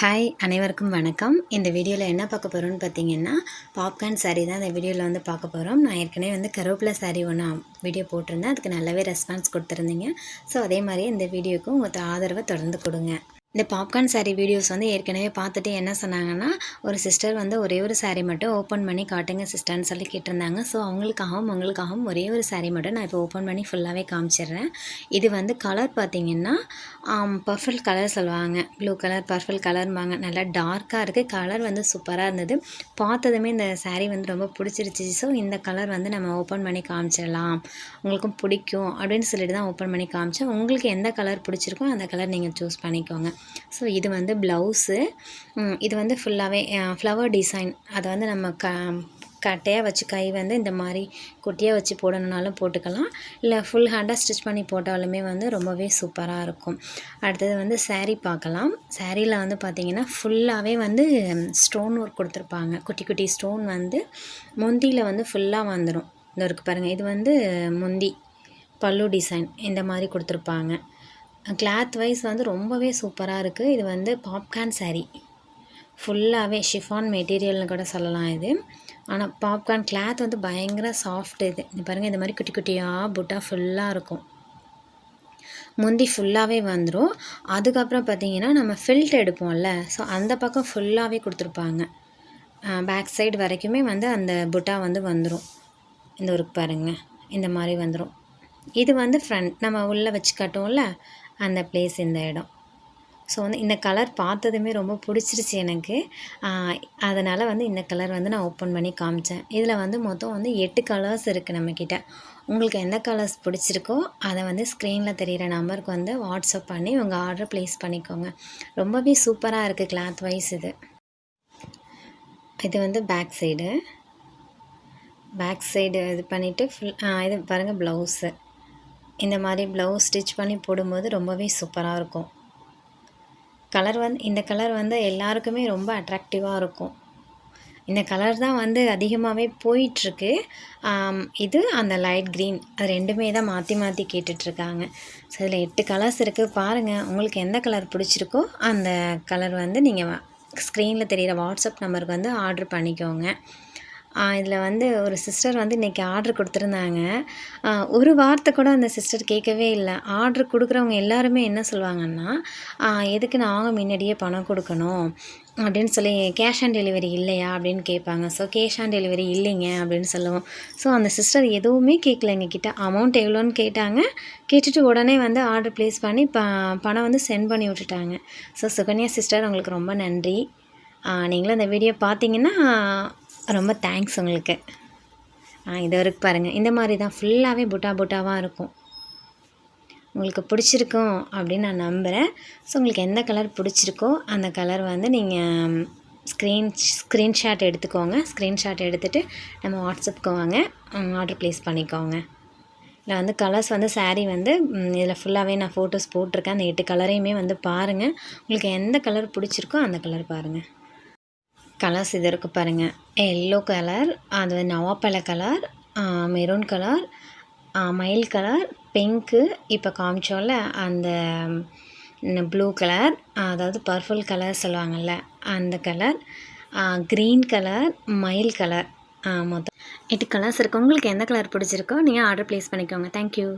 Hi அனைவருக்கும் வணக்கம். இந்த வீடியோவில் என்ன பார்க்க போகிறோம்னு பார்த்தீங்கன்னா பாப்கார்ன் சாரீ தான் இந்த வீடியோவில் வந்து பார்க்க போகிறோம் நான் ஏற்கனவே வந்து கருவேப்பிலை சாரீ ஒன்று வீடியோ போட்டிருந்தேன். அதுக்கு நல்லாவே ரெஸ்பான்ஸ் கொடுத்துருந்தீங்க. ஸோ அதே மாதிரி இந்த வீடியோக்கும் உங்கள் ஆதரவை தொடர்ந்து கொடுங்க. இந்த பாப்கார்ன் saree வீடியோஸ் வந்து ஏற்கனவே பார்த்துட்டு என்ன சொன்னாங்கன்னா ஒரு சிஸ்டர் வந்து ஒரே ஒரு saree மட்டும் ஓப்பன் பண்ணி காட்டுங்க சிஸ்டர்னு சொல்லி கேட்டிருந்தாங்க. ஸோ அவங்களுக்காகவும் உங்களுக்காகவும் ஒரே ஒரு saree மட்டும் நான் இப்போ ஓப்பன் பண்ணி ஃபுல்லாகவே காமிச்சிடுறேன். இது வந்து கலர் பார்த்தீங்கன்னா பர்ஃபெக்ட் கலர் சொல்லுவாங்க. ப்ளூ கலர் பர்ஃபெக்ட் கலர்பாங்க நல்லா டார்க்காக இருக்குது கலர் வந்து சூப்பராக இருந்தது. பார்த்ததுமே இந்த saree வந்து ரொம்ப பிடிச்சிருச்சு. ஸோ இந்த கலர் வந்து நம்ம ஓப்பன் பண்ணி காமிச்சிடலாம். உங்களுக்கும் பிடிக்கும் அப்படின்னு சொல்லிட்டு தான் ஓப்பன் பண்ணி காமிச்சேன். உங்களுக்கு எந்த கலர் பிடிச்சிருக்கோ அந்த கலர் நீங்கள் சூஸ் பண்ணிக்கோங்க. ஸோ இது வந்து ப்ளவுஸு இது வந்து ஃபுல்லாகவே ஃப்ளவர் டிசைன் அதை வந்து நம்ம க கட்டையாக வச்சு கை வந்து இந்த மாதிரி குட்டியாக வச்சு போடணுன்னாலும் போட்டுக்கலாம். இல்லை ஃபுல் ஹேண்டாக ஸ்டிச் பண்ணி போட்டாலுமே வந்து ரொம்பவே சூப்பராக இருக்கும். அடுத்தது வந்து சேரீ பார்க்கலாம். சேரீயில் வந்து பார்த்திங்கன்னா ஃபுல்லாகவே வந்து ஸ்டோன் ஒர்க் கொடுத்துருப்பாங்க. குட்டி குட்டி ஸ்டோன் வந்து முந்தியில் வந்து ஃபுல்லாக வந்துடும் இந்த ஒர்க் பாருங்கள் இது வந்து முந்தி பல்லு டிசைன் இந்த மாதிரி கொடுத்துருப்பாங்க. கிளாத் வைஸ் வந்து ரொம்பவே சூப்பராக இருக்குது இது வந்து பாப்கார்ன் saree. ஃபுல்லாகவே ஷிஃபான் மெட்டீரியல்னு கூட சொல்லலாம் இது. ஆனால் பாப்கார்ன் கிளாத் வந்து பயங்கர சாஃப்ட் இது. இது பாருங்கள் இந்த மாதிரி குட்டி குட்டியாக புட்டா ஃபுல்லாக இருக்கும். முந்தி ஃபுல்லாகவே வந்துடும் அதுக்கப்புறம் பார்த்தீங்கன்னா நம்ம ஃபில்ட் எடுப்போம்ல. ஸோ அந்த பக்கம் ஃபுல்லாகவே கொடுத்துருப்பாங்க. பேக் சைடு வரைக்குமே வந்து அந்த புட்டா வந்து வந்துடும் இந்த ஒரு பாருங்க இந்த மாதிரி வந்துடும் இது வந்து ஃப்ரண்ட் நம்ம உள்ளே வச்சு கட்டுவோம்ல அந்த பிளேஸ் இந்த இடம். ஸோ வந்து இந்த கலர் பார்த்ததுமே ரொம்ப பிடிச்சிருச்சு எனக்கு. அதனால் வந்து இந்த கலர் வந்து நான் ஓப்பன் பண்ணி காமிச்சேன். இதில் வந்து மொத்தம் வந்து எட்டு கலர்ஸ் இருக்குது நம்மக்கிட்ட உங்களுக்கு எந்த கலர்ஸ் பிடிச்சிருக்கோ அதை வந்து ஸ்க்ரீனில் தெரிகிற நம்பருக்கு வந்து வாட்ஸ்அப் பண்ணி உங்கள் ஆர்டர் ப்ளேஸ் பண்ணிக்கோங்க. ரொம்பவே சூப்பராக இருக்குது கிளாத் வைஸ் இது. இது வந்து பேக் சைடு பேக் சைடு இது பண்ணிவிட்டு ஃபுல் இது பாருங்கள் ப்ளவுஸு இந்த மாதிரி ப்ளவுஸ் ஸ்டிச் பண்ணி போடும்போது ரொம்பவே சூப்பராக இருக்கும். கலர் வந்து இந்த கலர் வந்து எல்லாருக்குமே ரொம்ப அட்ராக்டிவாக இருக்கும். இந்த கலர் தான் வந்து அதிகமாகவே போயிட்டுருக்கு இது அந்த லைட் க்ரீன் அது ரெண்டுமே தான் மாற்றி மாற்றி கேட்டுட்ருக்காங்க. ஸோ இதில் எட்டு கலர்ஸ் இருக்குது பாருங்கள் உங்களுக்கு எந்த கலர் பிடிச்சிருக்கோ அந்த கலர் வந்து நீங்கள் ஸ்க்ரீனில் தெரிகிற வாட்ஸ்அப் நம்பருக்கு வந்து ஆர்டர் பண்ணிக்கோங்க. இதில் வந்து ஒரு சிஸ்டர் வந்து இன்றைக்கி ஆர்டர் கொடுத்துருந்தாங்க. ஒரு வார்த்தை கூட அந்த சிஸ்டர் கேட்கவே இல்லை. ஆர்டர் கொடுக்குறவங்க எல்லாருமே என்ன சொல்லுவாங்கன்னா எதுக்கு நாங்கள் முன்னாடியே பணம் கொடுக்கணும்? அப்படின்னு சொல்லி கேஷ் ஆன் டெலிவரி இல்லையா? அப்படின்னு கேட்பாங்க. ஸோ கேஷ் ஆன் டெலிவரி இல்லைங்க அப்படின்னு சொல்லுவோம். ஸோ அந்த சிஸ்டர் எதுவுமே கேட்கல. எங்ககிட்ட அமௌண்ட் எவ்வளோன்னு கேட்டாங்க. கேட்டுட்டு உடனே வந்து ஆர்டர் ப்ளேஸ் பண்ணி ப பணம் வந்து சென்ட் பண்ணி விட்டுட்டாங்க. ஸோ சுகன்யா சிஸ்டர் உங்களுக்கு ரொம்ப நன்றி. நீங்களும் அந்த வீடியோ பார்த்தீங்கன்னா ரொம்ப தேங்க்ஸ் உங்களுக்கு. இது வரைக்கும் பாருங்கள் இந்த மாதிரி தான் ஃபுல்லாகவே புட்டா புட்டாவாக இருக்கும். உங்களுக்கு பிடிச்சிருக்கும் அப்படின்னு நான் நம்புகிறேன் ஸோ உங்களுக்கு எந்த கலர் பிடிச்சிருக்கோ அந்த கலர் வந்து நீங்கள் ஸ்க்ரீன் ஸ்க்ரீன்ஷாட் எடுத்துக்கோங்க. ஸ்க்ரீன்ஷாட் எடுத்துகிட்டு நம்ம வாட்ஸ்அப்புக்கு வாங்க. ஆர்டர் ப்ளேஸ் பண்ணிக்கோங்க. இதில் வந்து கலர்ஸ் வந்து சாரீ வந்து இதில் ஃபுல்லாகவே நான் ஃபோட்டோஸ் போட்டிருக்கேன். அந்த எட்டு கலரையுமே வந்து பாருங்கள் உங்களுக்கு எந்த கலர் பிடிச்சிருக்கோ அந்த கலர் பாருங்கள் கலர்ஸ் இது இருக்குது பாருங்கள் எல்லோ கலர் அது நவாப்பழ கலர் மெரூன் கலர் மயில் கலர் பிங்க்கு இப்போ காமிச்சோம்ல அந்த ப்ளூ கலர் அதாவது பர்பிள் கலர் சொல்லுவாங்கள்ல அந்த கலர் க்ரீன் கலர் மயில் கலர் மொத்தம். எட்டு கலர்ஸ் இருக்குது உங்களுக்கு எந்த கலர் பிடிச்சிருக்கோ நீங்கள் ஆர்டர் ப்ளேஸ் பண்ணிக்கோங்க. தேங்க்யூ